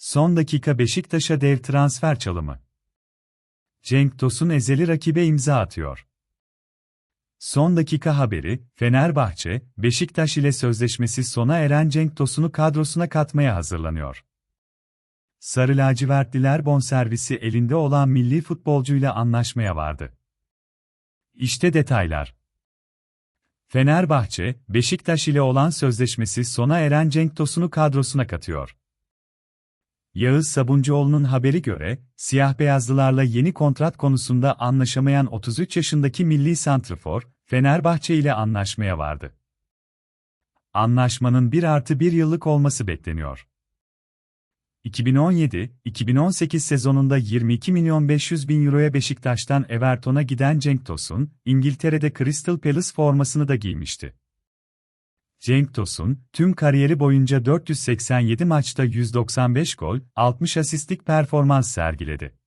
Son dakika Beşiktaş'a dev transfer çalımı. Cenk Tosun ezeli rakibe imza atıyor. Son dakika haberi, Fenerbahçe, Beşiktaş ile sözleşmesi sona eren Cenk Tosun'u kadrosuna katmaya hazırlanıyor. Sarı lacivertliler bonservisi elinde olan milli futbolcuyla anlaşmaya vardı. İşte detaylar. Fenerbahçe, Beşiktaş ile olan sözleşmesi sona eren Cenk Tosun'u kadrosuna katıyor. Yağız Sabuncuoğlu'nun haberi göre, siyah beyazlılarla yeni kontrat konusunda anlaşamayan 33 yaşındaki milli santrfor, Fenerbahçe ile anlaşmaya vardı. Anlaşmanın 1 artı 1 yıllık olması bekleniyor. 2017-2018 sezonunda 22 milyon 500 bin euroya Beşiktaş'tan Everton'a giden Cenk Tosun, İngiltere'de Crystal Palace formasını da giymişti. Cenk Tosun, tüm kariyeri boyunca 487 maçta 195 gol, 60 asistlik performans sergiledi.